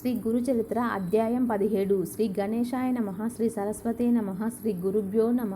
శ్రీ గురుచరిత్ర అధ్యాయం పదిహేడు. శ్రీ గణేశాయ నమ శ్రీ సరస్వతే నమ శ్రీ గురుభ్యో నమ.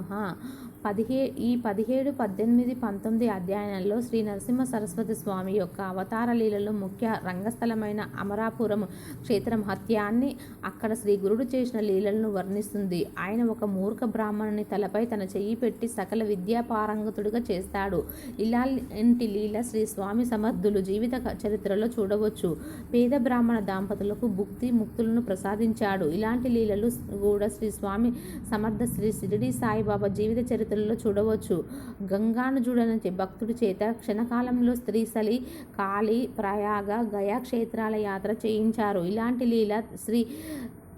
పదిహే ఈ పదిహేడు పద్దెనిమిది పంతొమ్మిది అధ్యాయంలో శ్రీ నరసింహ సరస్వతి స్వామి యొక్క అవతార లీలలో ముఖ్య రంగస్థలమైన అమరాపురం క్షేత్ర మహత్యాన్ని అక్కడ శ్రీ గురుడు చేసిన లీలలను వర్ణిస్తుంది. ఆయన ఒక మూర్ఖ బ్రాహ్మణుని తలపై తన చెయ్యి పెట్టి సకల విద్యా పారంగతుడిగా చేస్తాడు. ఇలాంటి లీల శ్రీ స్వామి సమర్థులు జీవిత చరిత్రలో చూడవచ్చు. పేద బ్రాహ్మణ దాంపతులకు భుక్తి ముక్తులను ప్రసాదించాడు. ఇలాంటి లీలలు కూడా శ్రీ స్వామి సమర్థ శ్రీ షిరిడి సాయిబాబా జీవిత చరిత్ర చరిత్రలో చూడవచ్చు. గంగాను చూడని భక్తుడి చేత క్షణకాలంలో స్త్రీశలి కాళీ ప్రయాగ గయా క్షేత్రాల యాత్ర చేయించారు. ఇలాంటి లీల శ్రీ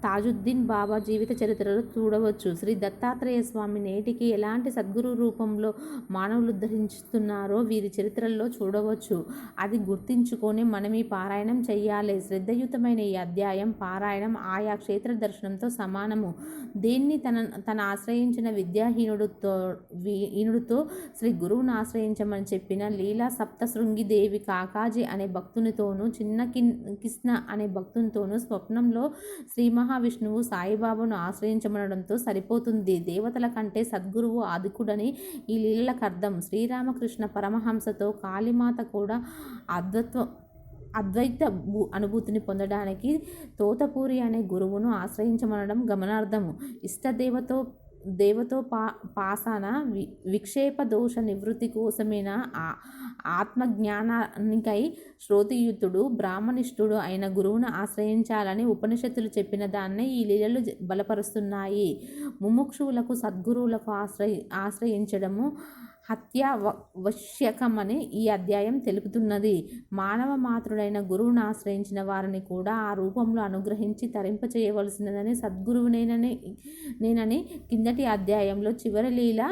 తాజుద్దీన్ బాబా జీవిత చరిత్రలో చూడవచ్చు. శ్రీ దత్తాత్రేయ స్వామి నేటికి ఎలాంటి సద్గురు రూపంలో మానవులు ఉద్ధరిస్తున్నారో వీరి చరిత్రల్లో చూడవచ్చు. అది గుర్తించుకొని మనం ఈ పారాయణం చెయ్యాలి. శ్రద్ధయుతమైన ఈ అధ్యాయం పారాయణం ఆయా క్షేత్ర దర్శనంతో సమానము. దేన్ని తన తన ఆశ్రయించిన విద్యాహీనుడితో వీ- హీనుడితో శ్రీ గురువును ఆశ్రయించమని చెప్పిన లీలా సప్తశృంగిదేవి కాకాజీ అనే భక్తునితోనూ చిన్న కిన్ కిష్ణ అనే భక్తునితోనూ స్వప్నంలో శ్రీ మహావిష్ణువు సాయిబాబాను ఆశ్రయించమనడంతో సరిపోతుంది. దేవతల కంటే సద్గురువు ఆదికుడని ఈ లీలలకు అర్థం శ్రీరామకృష్ణ పరమహంసతో కాళీమాత కూడా అద్వత్వ అద్వైత భూ- అనుభూతిని పొందడానికి తోతపూరి అనే గురువును ఆశ్రయించమనడం గమనార్థము ఇష్టదేవతో దేవతో పా పాసాన వి విక్షేప దోష నివృత్తి కోసమైన? ఆ ఆత్మజ్ఞానానికై శ్రోతియుతుడు బ్రాహ్మనిష్ఠుడు అయిన గురువును ఆశ్రయించాలని ఉపనిషత్తులు చెప్పిన దాన్నే ఈ లీలలు బలపరుస్తున్నాయి. ముముక్షువులకు సద్గురువులకు ఆశ్రయి ఆశ్రయించడము హత్య వశ్యకమని ఈ అధ్యాయం తెలుపుతున్నది. మానవ మాతృడైన గురువును ఆశ్రయించిన వారిని కూడా ఆ రూపంలో అనుగ్రహించి తరింపచేయవలసినదని సద్గురువునేనని నేనని కిందటి అధ్యాయంలో చివరి లీల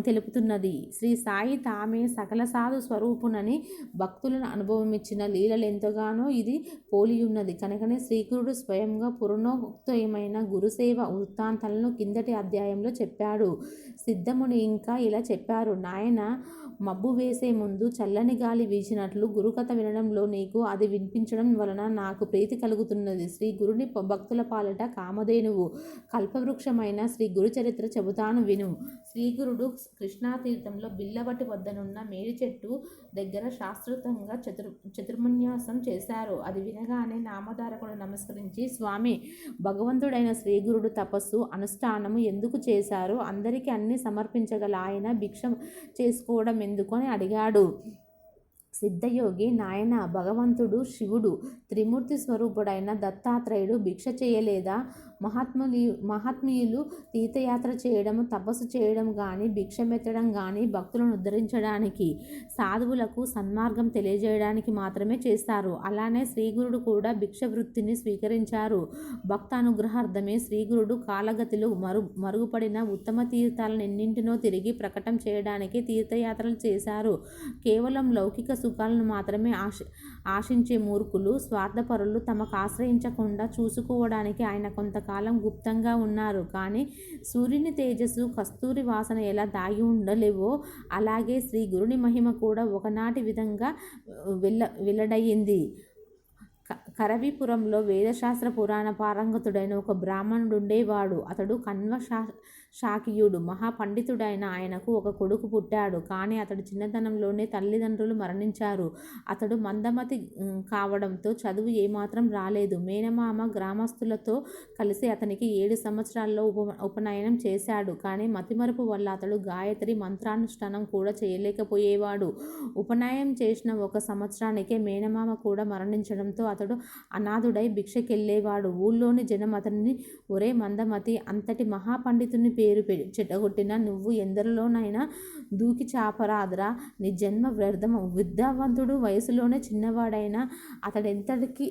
తెలుపుతున్నది. శ్రీ సాయి తామే సకల సాధు స్వరూపునని భక్తులను అనుభవం ఇచ్చిన లీలలు ఎంతగానో ఇది పోలి ఉన్నది కనుకనే శ్రీకురుడు స్వయంగా పురణోక్తమైన గురుసేవ వృత్తాంతాలను కిందటి అధ్యాయంలో చెప్పాడు. సిద్ధముని ఇంకా ఇలా చెప్పారు. నాయన మబ్బు వేసే ముందు చల్లని గాలి వీచినట్లు గురుకథ వినడంలో నీకు అది వినిపించడం వలన నాకు ప్రీతి కలుగుతున్నది. శ్రీ గురుని భక్తుల పాలట కామధేనువు కల్పవృక్షమైన శ్రీ గురు చరిత్ర చెబుతాను విను. శ్రీగురుడు కృష్ణాతీర్థంలో బిల్లవటి వద్దనున్న మేడి చెట్టు దగ్గర శాస్త్రోతంగా చతుర్ చతుర్మన్యాసం చేశారు. అది వినగానే నామధారకుడు నమస్కరించి స్వామి భగవంతుడైన శ్రీగురుడు తపస్సు అనుష్ఠానము ఎందుకు చేశారు? అందరికీ అన్ని సమర్పించగల ఆయన భిక్ష చేసుకోవడం ఎందుకు అని అడిగాడు. సిద్ధయోగి నాయన భగవంతుడు శివుడు త్రిమూర్తి స్వరూపుడైన దత్తాత్రేయుడు భిక్ష చేయలేదా? మహాత్ములు మహాత్మీయులు తీర్థయాత్ర చేయడం తపస్సు చేయడం కానీ భిక్షమెత్తడం కానీ భక్తులను ఉద్ధరించడానికి సాధువులకు సన్మార్గం తెలియజేయడానికి మాత్రమే చేస్తారు. అలానే శ్రీగురుడు కూడా భిక్ష వృత్తిని స్వీకరించారు. భక్తానుగ్రహార్థమే శ్రీగురుడు కాలగతిలో మరు మరుగుపడిన ఉత్తమ తీర్థాలను ఎన్నింటినో తిరిగి ప్రకటన చేయడానికి తీర్థయాత్రలు చేశారు. కేవలం లౌకిక సుఖాలను మాత్రమే ఆశ ఆశించే మూర్ఖులు స్వార్థపరులు తమకు ఆశ్రయించకుండా చూసుకోవడానికి ఆయన కొంత కొంతకాలం గుప్తంగా ఉన్నారు. కానీ సూర్యుని తేజస్సు కస్తూరి వాసన ఎలా దాగి ఉండలేవో అలాగే శ్రీ గురుని మహిమ కూడా ఒకనాటి విధంగా వెళ్ళ వెల్లడయ్యింది. క- కరవిపురంలో వేదశాస్త్ర పురాణ పారంగతుడైన ఒక బ్రాహ్మణుడు ఉండేవాడు అతడు కన్వ షాకియుడు. మహాపండితుడైన ఆయనకు ఒక కొడుకు పుట్టాడు. కానీ అతడు చిన్నతనంలోనే తల్లిదండ్రులు మరణించారు. అతడు మందమతి కావడంతో చదువు ఏమాత్రం రాలేదు. మేనమామ గ్రామస్తులతో కలిసి అతనికి ఏడు సంవత్సరాల్లో ఉప ఉపనయనం చేశాడు. కానీ మతిమరుపు వల్ల అతడు గాయత్రి మంత్రానుష్ఠానం కూడా చేయలేకపోయేవాడు. ఉపనయనం చేసిన ఒక సంవత్సరానికే మేనమామ కూడా మరణించడంతో అతడు అనాథుడై భిక్షకెళ్ళేవాడు. ఊళ్ళోని జనం అతన్ని ఒరే మందమతి అంతటి మహాపండితుని పేరు పె- చెడగొట్టిన నువ్వు ఎందరిలోనైనా దూకి చాపరాదురా. నీ జన్మ వ్యర్థం విద్యావంతుడు వయసులోనే చిన్నవాడైనా అతడెంతటికి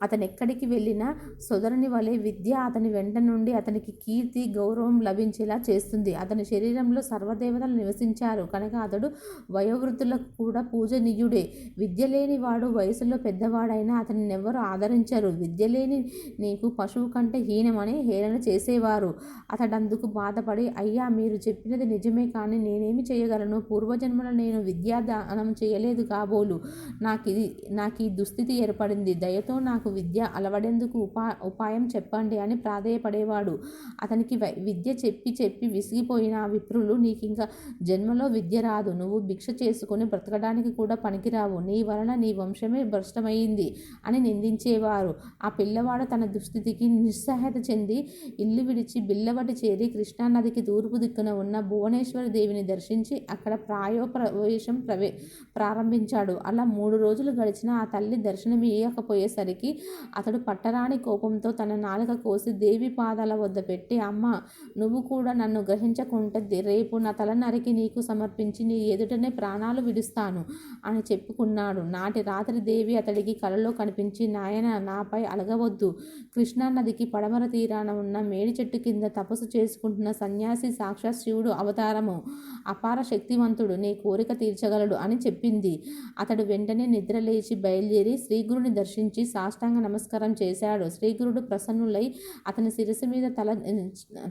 అతను ఎక్కడికి వెళ్ళినా సోదరుని వలె విద్య అతని వెంట నుండి అతనికి కీర్తి గౌరవం లభించేలా చేస్తుంది. అతని శరీరంలో సర్వదేవతలు నివసించారు. కనుక అతడు వయోవృద్ధులకు కూడా పూజనీయుడే. విద్య లేని వాడు వయసులో పెద్దవాడైనా అతన్ని ఎవరు ఆదరించరు. విద్య లేని నీకు పశువు కంటే హీనమని హేళన చేసేవారు. అతడందుకు బాధపడి అయ్యా మీరు చెప్పినది నిజమే కానీ నేనేమి చేయగలను? పూర్వజన్మలో నేను విద్యాదానం చేయలేదు కాబోలు. నాకు ఇది నాకు ఈ దుస్థితి ఏర్పడింది. దయతో నాకు విద్య అలవడేందుకు ఉపా ఉపాయం చెప్పండి అని ప్రాధేయపడేవాడు. అతనికి విద్య చెప్పి చెప్పి విసిగిపోయిన ఆ విప్రులు నీకింక జన్మలో విద్య రాదు. నువ్వు భిక్ష చేసుకుని బ్రతకడానికి కూడా పనికిరావు. నీ వలన నీ వంశమే భ్రష్టమైంది అని నిందించేవారు. ఆ పిల్లవాడు తన దుస్థితికి నిస్సహాయత చెంది ఇల్లు విడిచి బిల్లవటి చేరి కృష్ణానదికి తూర్పు దిక్కున ఉన్న భువనేశ్వరి దేవిని దర్శించి అక్కడ ప్రాయోప్రవేశం ప్రవే ప్రారంభించాడు. అలా మూడు రోజులు గడిచిన ఆ తల్లి దర్శనమియ్యకపోయేసరికి అతడు పట్టరాని కోపంతో తన నాలుక కోసి దేవి పాదాల వద్ద పెట్టి అమ్మ నువ్వు కూడా నన్ను గ్రహించకుంటే రేపు నా తల నరికి నీకు సమర్పించి నీ ఎదుటనే ప్రాణాలు విడుస్తాను అని చెప్పుకున్నాడు. నాటి రాత్రి దేవి అతడికి కలలో కనిపించి నాయన నాపై అలగవద్దు. కృష్ణా నదికి పడమర తీరాన ఉన్న మేడి చెట్టు కింద తపస్సు చేసుకుంటున్న సన్యాసి సాక్షాత్ శివుడు అవతారము. అపార శక్తివంతుడు నీ కోరిక తీర్చగలడు అని చెప్పింది. అతడు వెంటనే నిద్రలేచి బయలుదేరి శ్రీగురుని దర్శించి సాష్టాంగ నమస్కారం చేశాడు. శ్రీగురుడు ప్రసన్నులై అతని శిరస్సు మీద తల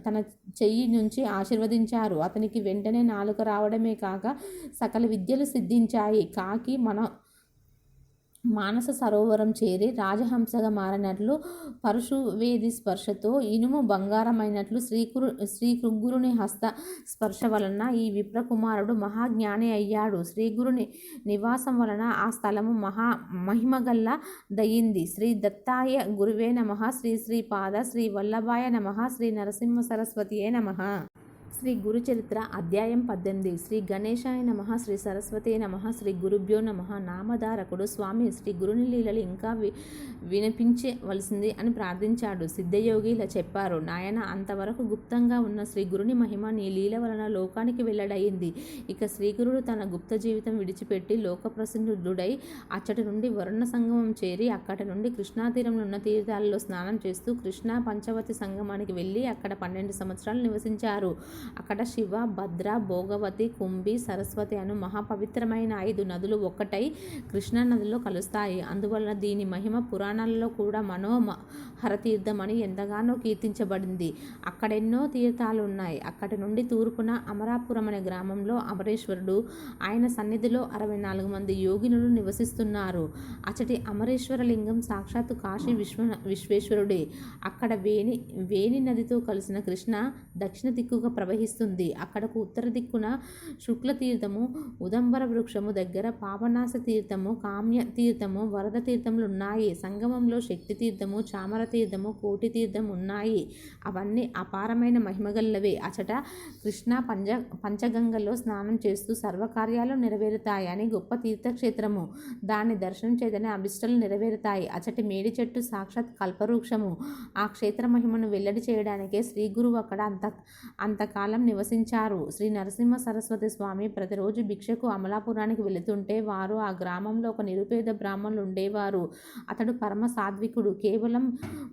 తన చెయ్యి నుంచి ఆశీర్వదించారు. అతనికి వెంటనే నాలుక రావడమే కాక సకల విద్యలు సిద్ధించాయి. కాకి మన మానస సరోవరం చేరి రాజహంసగా మారినట్లు పరశువేది స్పర్శతో ఇనుము బంగారమైనట్లు శ్రీకురు శ్రీకృగ్గురుని హస్త స్పర్శ వలన ఈ విప్రకుమారుడు మహాజ్ఞాని అయ్యాడు. శ్రీగురుని నివాసం వలన ఆ స్థలము మహా మహిమగల్ల దయింది శ్రీ దత్తాయ గురువే నమ. శ్రీ శ్రీపాద శ్రీ వల్లభాయ నమ. శ్రీ నరసింహ సరస్వతియే నమ. శ్రీ గురుచరిత్ర అధ్యాయం పద్దెనిమిది. శ్రీ గణేశాయ నమ శ్రీ సరస్వతి నమ శ్రీ గురుభ్యో నమ నామధారకుడు స్వామి శ్రీ గురుని లీలలు ఇంకా వి వినిపించవలసింది అని ప్రార్థించాడు. సిద్ధయోగి ఇలా చెప్పారు నాయన అంతవరకు గుప్తంగా ఉన్న శ్రీ గురుని మహిమ నీ లీల వలన లోకానికి వెల్లడయింది. ఇక శ్రీగురుడు తన గుప్త జీవితం విడిచిపెట్టి లోకప్రసిద్ధుడై అచ్చటి నుండి వరుణ సంగమం చేరి అక్కడి నుండి కృష్ణాతీరంలో ఉన్న తీర్థాలలో స్నానం చేస్తూ కృష్ణా పంచవతి సంగమానికి వెళ్ళి అక్కడ పన్నెండు సంవత్సరాలు నివసించారు. అక్కడ శివ భద్ర భోగవతి కుంభి సరస్వతి అను మహాపవిత్రమైన ఐదు నదులు ఒక్కటై కృష్ణా నదిలో కలుస్తాయి. అందువలన దీని మహిమ పురాణాలలో కూడా హరతీర్థం అని ఎంతగానో కీర్తించబడింది. అక్కడెన్నో తీర్థాలు ఉన్నాయి అక్కడి నుండి తూర్పున అమరాపురం అనే గ్రామంలో అమరేశ్వరుడు ఆయన సన్నిధిలో అరవై నాలుగు మంది యోగినులు నివసిస్తున్నారు. అచటి అమరేశ్వర లింగం సాక్షాత్తు కాశీ విశ్వ విశ్వేశ్వరుడే. అక్కడ వేణి వేణి నదితో కలిసిన కృష్ణ దక్షిణ దిక్కుగా ప్రవహిస్తుంది. అక్కడకు ఉత్తర దిక్కున శుక్ల తీర్థము ఉదంబర వృక్షము దగ్గర పాపనాశ తీర్థము కామ్య తీర్థము వరద తీర్థములు ఉన్నాయి సంగమంలో శక్తి తీర్థము చామర తీర్థము కోటి తీర్థం ఉన్నాయి. అవన్నీ అపారమైన మహిమగల్లవే అచట కృష్ణ పంచ పంచగంగలో స్నానం చేస్తూ సర్వకార్యాలు నెరవేరుతాయని గొప్ప తీర్థక్షేత్రము. దాన్ని దర్శనం చేతనే అభిష్టలు నెరవేరుతాయి. అచటి మేడి చెట్టు సాక్షాత్ కల్పవృక్షము. ఆ క్షేత్ర మహిమను వెల్లడి చేయడానికే శ్రీ గురువు అక్కడ అంత అంతకాలం నివసించారు. శ్రీ నరసింహ సరస్వతి స్వామి ప్రతిరోజు భిక్షకు అమలాపురానికి వెళుతుంటే వారు ఆ గ్రామంలో ఒక నిరుపేద బ్రాహ్మణులు ఉండేవారు. అతడు పరమ సాత్వికుడు. కేవలం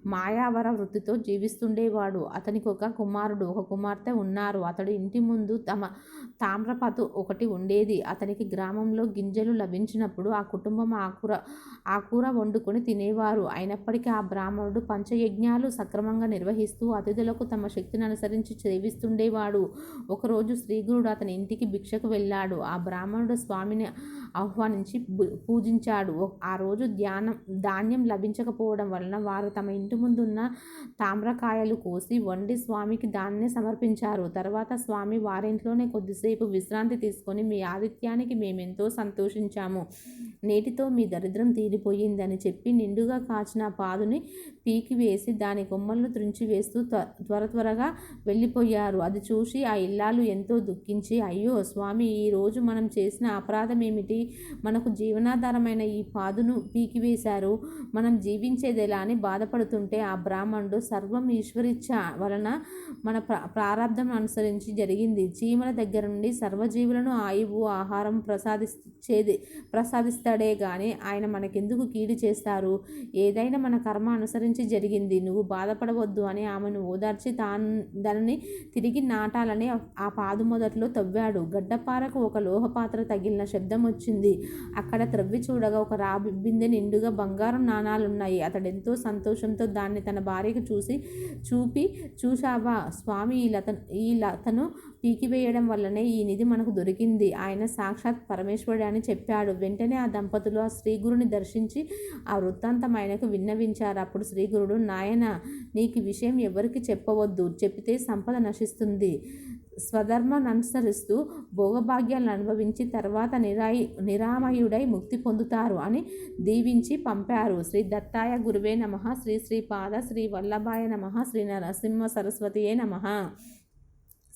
మాయావర వృత్తితో జీవిస్తుండేవాడు. అతనికి ఒక కుమారుడు ఒక కుమార్తె ఉన్నారు. అతడు ఇంటి ముందు తమ తామ్రపతు ఒకటి ఉండేది. అతనికి గ్రామంలో గింజలు లభించినప్పుడు ఆ కుటుంబం ఆకుర ఆకూర వండుకొని తినేవారు. అయినప్పటికీ ఆ బ్రాహ్మణుడు పంచయజ్ఞాలు సక్రమంగా నిర్వహిస్తూ అతిథులకు తమ శక్తిని అనుసరించి సేవిస్తుండేవాడు. ఒకరోజు శ్రీగురుడు అతని ఇంటికి భిక్షకు వెళ్ళాడు. ఆ బ్రాహ్మణుడు స్వామిని ఆహ్వానించి పూజించాడు. ఆ రోజు ధ్యానం ధాన్యం లభించకపోవడం వలన వారు తమ ఇంటి ముందున్న తామ్రకాయలు కోసి వండి స్వామికి దాన్నే సమర్పించారు. తర్వాత స్వామి వారింట్లోనే కొద్దిసేపు విశ్రాంతి తీసుకొని మీ ఆదిత్యానికి మేమెంతో సంతోషించాము. నేటితో మీ దరిద్రం తీరిపోయిందని చెప్పి నిండుగా కాచిన పాదుని పీకి వేసి దాని కొమ్మలను త్రుంచి వేస్తూ త్వర త్వరగా వెళ్ళిపోయారు. అది చూసి ఆ ఇల్లాలు ఎంతో దుఃఖించి అయ్యో స్వామి ఈరోజు మనం చేసిన అపరాధం ఏమిటి మనకు జీవనాధారమైన ఈ పాదును పీకివేశారు మనం జీవించేది ఎలా అని బాధపడుతుంటే ఆ బ్రాహ్మణుడు సర్వం ఈశ్వరిచ్ఛ వలన మన ప్రారంధం అనుసరించి జరిగింది. చీమల దగ్గర నుండి సర్వజీవులను ఆయువు ఆహారం ప్రసాదించేది ప్రసాదిస్తాడే కానీ ఆయన మనకెందుకు కీడు చేస్తారు? ఏదైనా మన కర్మ అనుసరించి జరిగింది. నువ్వు బాధపడవద్దు అని ఆమెను ఓదార్చి తాను దానిని తిరిగి నాటాలని ఆ పాదు మొదట్లో తవ్వాడు. గడ్డపారకు ఒక లోహపాత్ర తగిలిన శబ్దం వచ్చింది. అక్కడ త్రవ్వి చూడగా ఒక రాబి బిందె నిండుగా బంగారం నాణాలున్నాయి. అతడెంతో సంతోషం దృష్టితో దాన్ని తన భార్యకు చూసి చూపి చూశావా స్వామి? ఈ లత ఈ లతను పీకివేయడం వల్లనే ఈ నిధి మనకు దొరికింది. ఆయన సాక్షాత్ పరమేశ్వరుడు అని చెప్పాడు. వెంటనే ఆ దంపతులు ఆ శ్రీగురుని దర్శించి ఆ వృత్తాంతం ఆయనకు విన్నవించారు. అప్పుడు శ్రీగురుడు నాయన నీకు విషయం ఎవరికి చెప్పవద్దు. చెప్తే సంపద నశిస్తుంది. స్వధర్మాన్ని అనుసరిస్తూ భోగభాగ్యాలను అనుభవించి తర్వాత నిరాయి నిరామయుడై ముక్తి పొందుతారు అని దీవించి పంపారు. శ్రీ దత్తాయ గురువే నమ. శ్రీ శ్రీపాద శ్రీ వల్లభాయ నమ. శ్రీ నరసింహ సరస్వతియే నమ.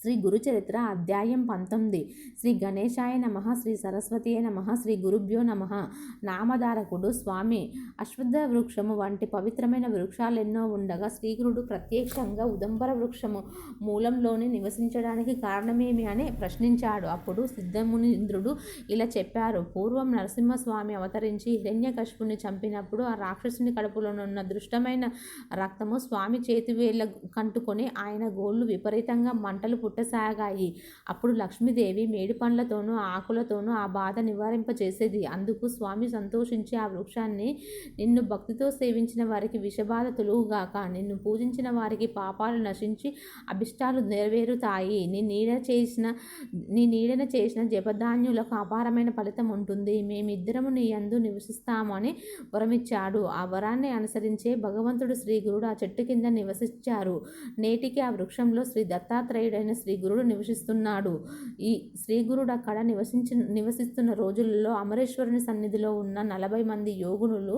శ్రీ గురుచరిత్ర అధ్యాయం పంతొమ్మిది. శ్రీ గణేశాయ నమ శ్రీ సరస్వతియే నమ శ్రీ గురుభ్యో నమ నామధారకుడు స్వామి. అశ్వద్ధ వృక్షము వంటి పవిత్రమైన వృక్షాలెన్నో ఉండగా శ్రీగురుడు ప్రత్యక్షంగా ఉదంబర వృక్షము మూలంలోనే నివసించడానికి కారణమేమి అని ప్రశ్నించాడు. అప్పుడు సిద్ధమునింద్రుడు ఇలా చెప్పారు. పూర్వం నరసింహస్వామి అవతరించి హిరణ్యకశిపుని చంపినప్పుడు ఆ రాక్షసుని కడుపులోనున్న దృష్టమైన రక్తము స్వామి చేతివేళ్ళ కంటుకొని ఆయన గోళ్ళు విపరీతంగా మంటలు పుట్టసాగాయి. అప్పుడు లక్ష్మీదేవి మేడి పండ్లతోనూ ఆకులతోనూ ఆ బాధ నివారింపచేసేది. అందుకు స్వామి సంతోషించి ఆ వృక్షాన్ని నిన్ను భక్తితో సేవించిన వారికి విషబాధ తొలుగుగాక నిన్ను పూజించిన వారికి పాపాలు నశించి అభిష్టాలు నెరవేరుతాయి. నీ నీడ చేసిన నీ నీడన చేసిన జపధాన్యులకు అపారమైన ఫలితం ఉంటుంది. మేమిద్దరము నీ అందు నివసిస్తాము అని వరమిచ్చాడు. ఆ వరాన్ని అనుసరించే భగవంతుడు శ్రీ గురుడు ఆ చెట్టు కింద నివసించారు. నేటికి ఆ వృక్షంలో శ్రీ దత్తాత్రేయుడైన శ్రీ గురుడు నివసిస్తున్నాడు. ఈ శ్రీ గురుడు అక్కడ నివసించి నివసిస్తున్న రోజులలో అమరేశ్వరుని సన్నిధిలో ఉన్న నలభై మంది యోగునులు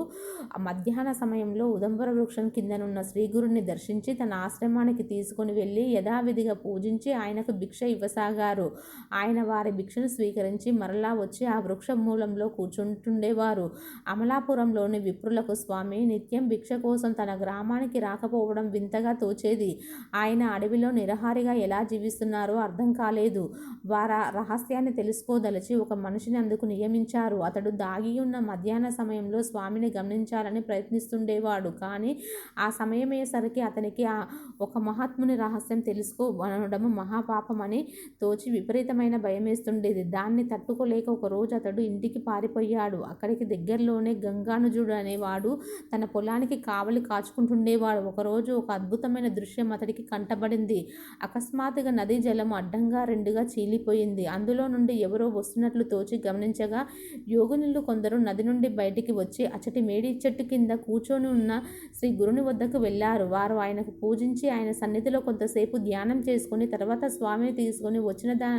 మధ్యాహ్న సమయంలో ఉదంబర వృక్షం కిందనున్న శ్రీ గురుడిని దర్శించి తన ఆశ్రమానికి తీసుకుని వెళ్ళి యథావిధిగా పూజించి ఆయనకు భిక్ష ఇవ్వసాగారు. ఆయన వారి భిక్షను స్వీకరించి మరలా వచ్చి ఆ వృక్ష మూలంలో కూర్చుంటుండేవారు. అమలాపురంలోని విప్రులకు స్వామి నిత్యం భిక్ష కోసం తన గ్రామానికి రాకపోవడం వింతగా తోచేది. ఆయన అడవిలో నిరహారిగా ఎలా జీవిస్తున్నారో అర్థం కాలేదు. వార రహస్యాన్ని తెలుసుకోదలిచి ఒక మనిషిని అందుకు నియమించారు. అతడు దాగి ఉన్న మధ్యాహ్న సమయంలో స్వామిని గమనించాలని ప్రయత్నిస్తుండేవాడు. కానీ ఆ సమయమయ్యేసరికి అతనికి ఆ ఒక మహాత్ముని రహస్యం తెలుసుకోవడం మహాపాపమని తోచి విపరీతమైన భయమేస్తుండేది. దాన్ని తట్టుకోలేక ఒక రోజు అతడు ఇంటికి పారిపోయాడు. అక్కడికి దగ్గరలోనే గంగానుజుడు అనేవాడు తన పొలానికి కావలి కాచుకుంటుండేవాడు. ఒకరోజు ఒక అద్భుతమైన దృశ్యం అతడికి కంటబడింది అకస్మాత్తుగా నదీ జలం అడ్డంగా రెండుగా చీలిపోయింది. అందులో నుండి ఎవరో వస్తున్నట్లు తోచి గమనించగా యోగునులు కొందరు నది నుండి బయటికి వచ్చి అచ్చటి మేడి చెట్టు కింద కూర్చొని ఉన్న శ్రీ గురుని వద్దకు వెళ్ళారు. వారు ఆయనకు పూజించి ఆయన సన్నిధిలో కొంతసేపు ధ్యానం చేసుకుని తర్వాత స్వామిని తీసుకొని వచ్చిన దా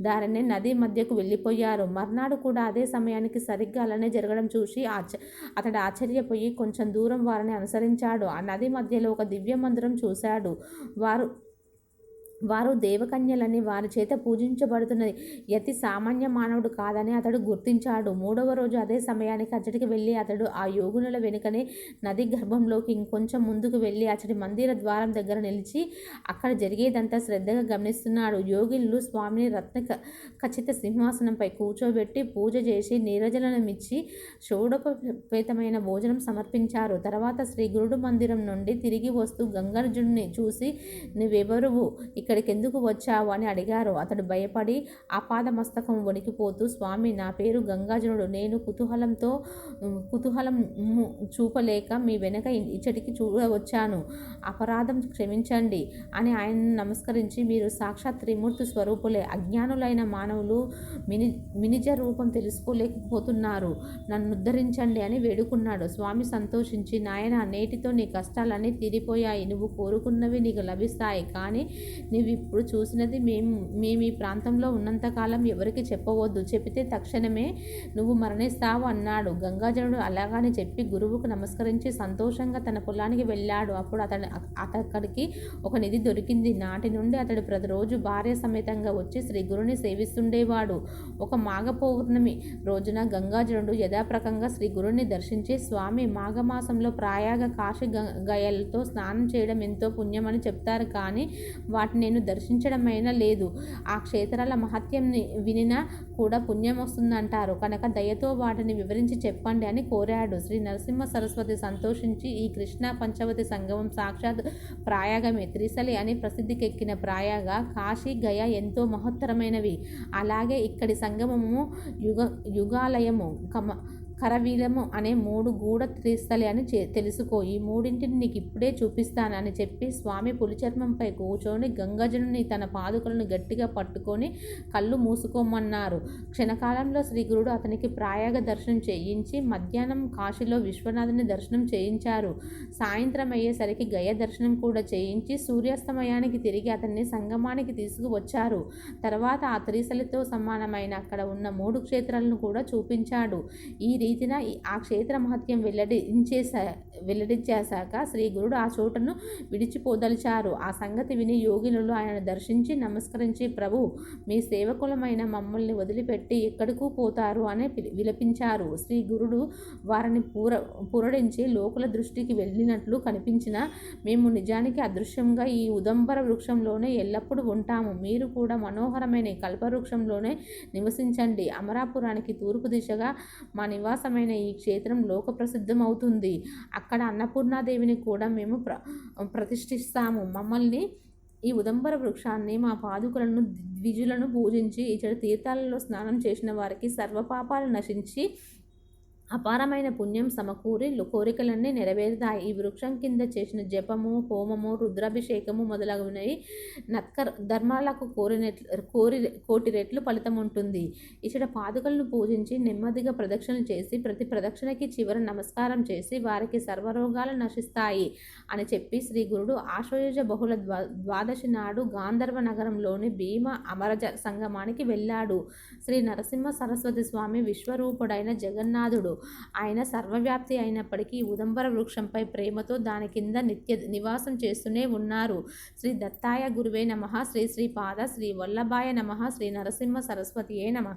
దారినే నది మధ్యకు వెళ్ళిపోయారు. మర్నాడు కూడా అదే సమయానికి సరిగ్గా అలానే జరగడం చూసి ఆచ అతడు ఆశ్చర్యపోయి కొంచెం దూరం వారిని అనుసరించాడు. ఆ నది మధ్యలో ఒక దివ్య మందిరం చూశాడు. వారు వారు దేవకన్యలని వారి చేత పూజించబడుతున్నది. యతి సామాన్య మానవుడు కాదని అతడు గుర్తించాడు. మూడవ రోజు అదే సమయానికి అతడికి వెళ్ళి అతడు ఆ యోగునుల వెనుకనే నది గర్భంలోకి ఇంకొంచెం ముందుకు వెళ్ళి అతడి మందిర ద్వారం దగ్గర నిలిచి అక్కడ జరిగేదంతా శ్రద్ధగా గమనిస్తున్నాడు. యోగిలు స్వామిని రత్న ఖచ్చిత సింహాసనంపై కూర్చోబెట్టి పూజ చేసి నీరజలనమిచ్చి షోడోపేతమైన భోజనం సమర్పించారు. తర్వాత శ్రీ గురుడు మందిరం నుండి తిరిగి వస్తూ గంగార్జునుని చూసి నువ్వెవరువు? ఇక్కడికి ఎందుకు వచ్చావు అని అడిగారు. అతడు భయపడి అపాదమస్తకం వణికిపోతూ స్వామి నా పేరు గంగాజనుడు. నేను కుతూహలంతో కుతూహలం చూపలేక మీ వెనక ఇచ్చటికి చూడవచ్చాను. అపరాధం క్షమించండి అని ఆయనను నమస్కరించి మీరు సాక్షాత్ త్రిమూర్తి స్వరూపులే. అజ్ఞానులైన మానవులు మిని మినిజ రూపం తెలుసుకోలేకపోతున్నారు. నన్ను ఉద్ధరించండి అని వేడుకున్నాడు. స్వామి సంతోషించి నాయన నేటితో నీ కష్టాలన్నీ తీరిపోయాయి. నువ్వు కోరుకున్నవి నీకు లభిస్తాయి. కానీ నీవు ఇప్పుడు చూసినది మేము మేము ఈ ప్రాంతంలో ఉన్నంతకాలం ఎవరికి చెప్పవద్దు. చెబితే తక్షణమే నువ్వు మరణిస్తావు అన్నాడు. గంగాజనుడు అలాగని చెప్పి గురువుకు నమస్కరించి సంతోషంగా తన పొలానికి వెళ్ళాడు. అప్పుడు అతడు అతడికి ఒక నిధి దొరికింది. నాటి నుండి అతడు ప్రతిరోజు భార్య సమేతంగా వచ్చి శ్రీ గురుని సేవిస్తుండేవాడు. ఒక మాఘ పౌర్ణమి రోజున గంగాజనుడు యథాప్రకంగా శ్రీ గురుని దర్శించి స్వామి మాఘమాసంలో ప్రాయాగ కాశీ గ- గయలతో స్నానం చేయడం ఎంతో పుణ్యమని చెప్తారు. కానీ వాటిని నేను దర్శించడమైనా లేదు. ఆ క్షేత్రాల మహత్యం వినినా కూడా పుణ్యం వస్తుందంటారు. కనుక దయతో వాటిని వివరించి చెప్పండి అని కోరాడు. శ్రీ నరసింహ సరస్వతి సంతోషించి ఈ కృష్ణా పంచవతి సంగమం సాక్షాత్ ప్రాయాగమే. త్రిశలి అని ప్రసిద్ధికెక్కిన ప్రాయాగ కాశీ గయ ఎంతో మహత్తరమైనవి. అలాగే ఇక్కడి సంగమము యుగ యుగాలయము. కమ కరవీలము అనే మూడు గూఢ త్రిస్థలి అని తెలుసుకో. ఈ మూడింటిని నీకు ఇప్పుడే చూపిస్తానని చెప్పి స్వామి పులిచర్మంపై కూర్చొని గంగజనుని తన పాదుకలను గట్టిగా పట్టుకొని కళ్ళు మూసుకోమన్నారు. క్షణకాలంలో శ్రీగురుడు అతనికి ప్రాయాగ దర్శనం చేయించి మధ్యాహ్నం కాశీలో విశ్వనాథుని దర్శనం చేయించారు. సాయంత్రం అయ్యేసరికి గయ దర్శనం కూడా చేయించి సూర్యాస్తమయానికి తిరిగి అతన్ని సంగమానికి తీసుకువచ్చారు. తర్వాత ఆ త్రిశలితో సమానమైన అక్కడ ఉన్న మూడు క్షేత్రాలను కూడా చూపించాడు. ఈ రీతిన ఆ క్షేత్ర మహత్యం వెల్లడించేసా వెల్లడించేశాక శ్రీ గురుడు ఆ చోటను విడిచిపోదలిచారు. ఆ సంగతి విని యోగినులు ఆయన దర్శించి నమస్కరించి ప్రభు మీ సేవకులమైన మమ్మల్ని వదిలిపెట్టి ఎక్కడికూ పోతారు? అని విలపించారు. శ్రీ గురుడు వారిని పూర పురడించి లోకుల దృష్టికి వెళ్ళినట్లు కనిపించిన మేము నిజానికి అదృశ్యంగా ఈ ఉదంబర వృక్షంలోనే ఎల్లప్పుడూ ఉంటాము. మీరు కూడా మనోహరమైన కల్పవృక్షంలోనే నివసించండి. అమరాపురానికి తూర్పు దిశగా మా నివాసమైన ఈ క్షేత్రం లోక ప్రసిద్ధమవుతుంది అక్కడ అన్నపూర్ణాదేవిని కూడా మేము ప్ర ప్రతిష్ఠిస్తాము. మమ్మల్ని ఈ ఉదంబర వృక్షాన్ని మా పాదుకులను ద్విజులను పూజించి ఇచ్చడి తీర్థాలలో స్నానం చేసిన వారికి సర్వపాపాలు నశించి అపారమైన పుణ్యం సమకూరి కోరికలన్నీ నెరవేరుతాయి. ఈ వృక్షం కింద చేసిన జపము హోమము రుద్రాభిషేకము మొదలగునవి నత్కర్ ధర్మాలకు కోరినట్లు కోరి కోటి రెట్లు ఫలితం ఉంటుంది. ఇచ్చట పాదుకలను పూజించి నెమ్మదిగా ప్రదక్షిణలు చేసి ప్రతి ప్రదక్షిణకి చివర నమస్కారం చేసి వారికి సర్వరోగాలు నశిస్తాయి అని చెప్పి శ్రీ గురుడు ఆశ్వయుజ బహుళ ద్వా ద్వాదశి నాడు గాంధర్వ నగరంలోని భీమ అమరజ సంగమానికి వెళ్ళాడు. శ్రీ నరసింహ సరస్వతి స్వామి విశ్వరూపుడైన జగన్నాథుడు ఆయన సర్వవ్యాప్తి అయినప్పటికీ ఉదంబర వృక్షంపై ప్రేమతో దాని కింద నిత్య నివాసం చేస్తూనే ఉన్నారు. శ్రీ దత్తాయ గురువే నమ. శ్రీ శ్రీ పాద శ్రీ వల్లభాయ నమ. శ్రీ నరసింహ సరస్వతియే నమ.